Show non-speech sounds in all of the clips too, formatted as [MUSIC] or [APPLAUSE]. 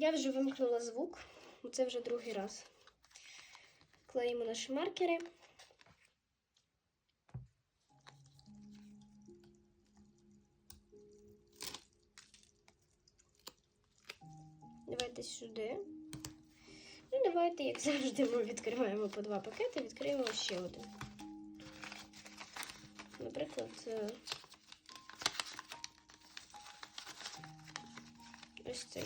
Я вже вимкнула звук, це вже другий раз. Клеїмо наші маркери. Давайте сюди. Ну, давайте, як завжди, ми відкриваємо по два пакети, відкриємо ще один. Наприклад, е, ось цей.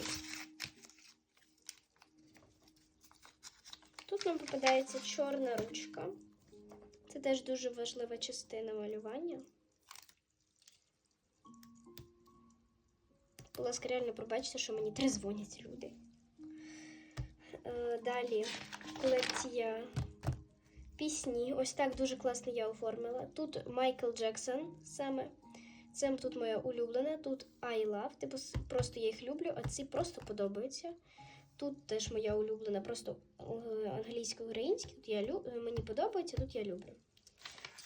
Нам попадається чорна ручка. Це теж дуже важлива частина малювання. Будь ласка, реально пробачте, що мені трезвонять люди. Е, Далі колекція пісні. Ось так дуже класно я оформила. Тут Майкл Джексон саме. Це тут моя улюблена, тут I love, типу просто я їх люблю, а ці просто подобаються. Тут теж моя улюблена, просто англійська англійсько-українська. Тут я лю... е, мені подобається, тут я люблю.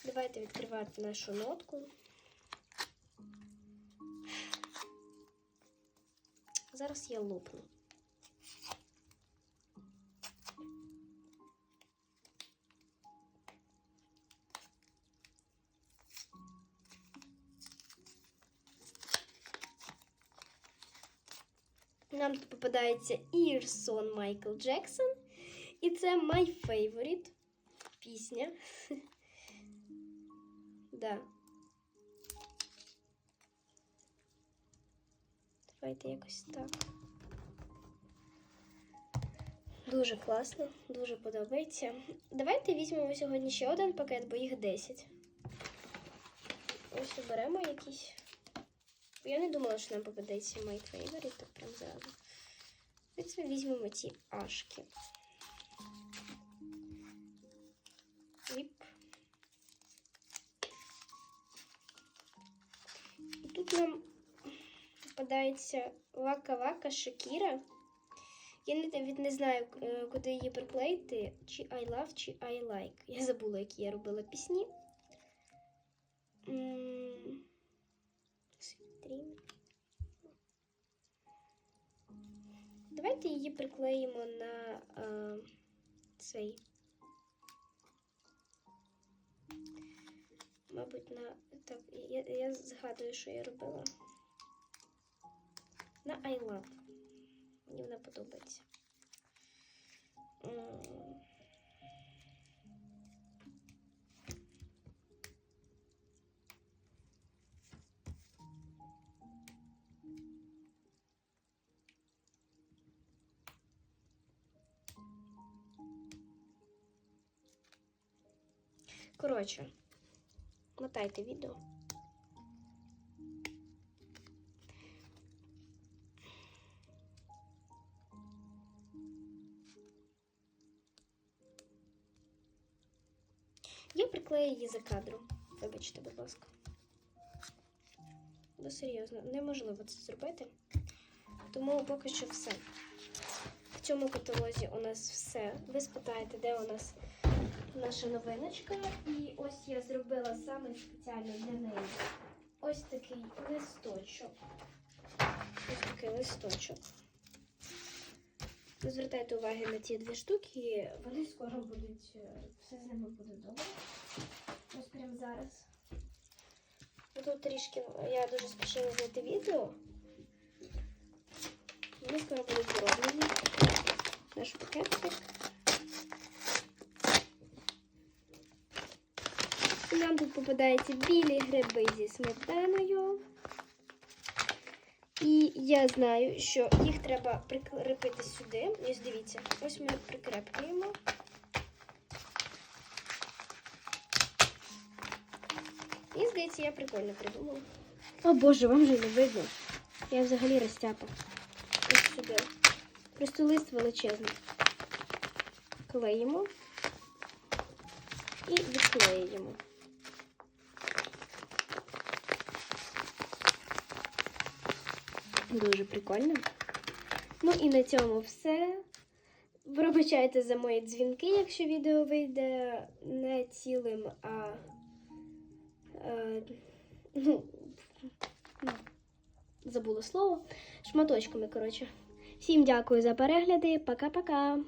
Давайте відкривати нашу нотку. Зараз я лопну. Нам тут попадається Earson Майкл Джексон. І це My Favorite пісня. [LAUGHS] да. Давайте якось так. Дуже класно, дуже подобається. Давайте візьмемо сьогодні ще один пакет, бо їх 10. Ось оберемо якийсь. Я не думала, що нам попадеться My Favorite, так прям зразу. Ми візьмемо ці ашки. Віп. І тут нам попадається Вака-Вака Шакіра. Я навіть не знаю, е, куди її приклеїти, чи I love, чи I like. Я забула, які я робила пісні. М, Давайте її приклеїмо на е, цей. Мабуть, на. Так, я, я згадую, що я робила. На I love. Мені вона подобається. Коротше, мотайте відео. Я приклею її за кадром. Вибачте, будь ласка. Ну, серйозно, неможливо це зробити. Тому поки що все. В цьому каталозі у нас все. Ви спитаєте, де у нас наша новиночка. І ось я зробила саме спеціально для неї ось такий листочок. Ось такий листочок. Не звертайте уваги на ці дві штуки, вони скоро будуть, е, все з ними буде добре. Ось прямо зараз. Ну, Тут трішки я дуже спішила зняти відео. Вони скоро будуть зроблені. Наш пакетик. Нам тут попадаються білі гриби зі сметаною. І я знаю, що їх треба прикріпити сюди. Ось дивіться, ось ми прикреплюємо. І здається, я прикольно придумала. О Боже, вам вже не видно. Я взагалі розтяпа. Ось сюди. Просто лист величезний. Клеїмо і відклеюємо. Дуже прикольно. Ну і на цьому все. Пробачайте за мої дзвінки, якщо відео вийде не цілим, а е, ну, забула слово. Шматочками, коротше. Всім дякую за перегляди. Пока-пока.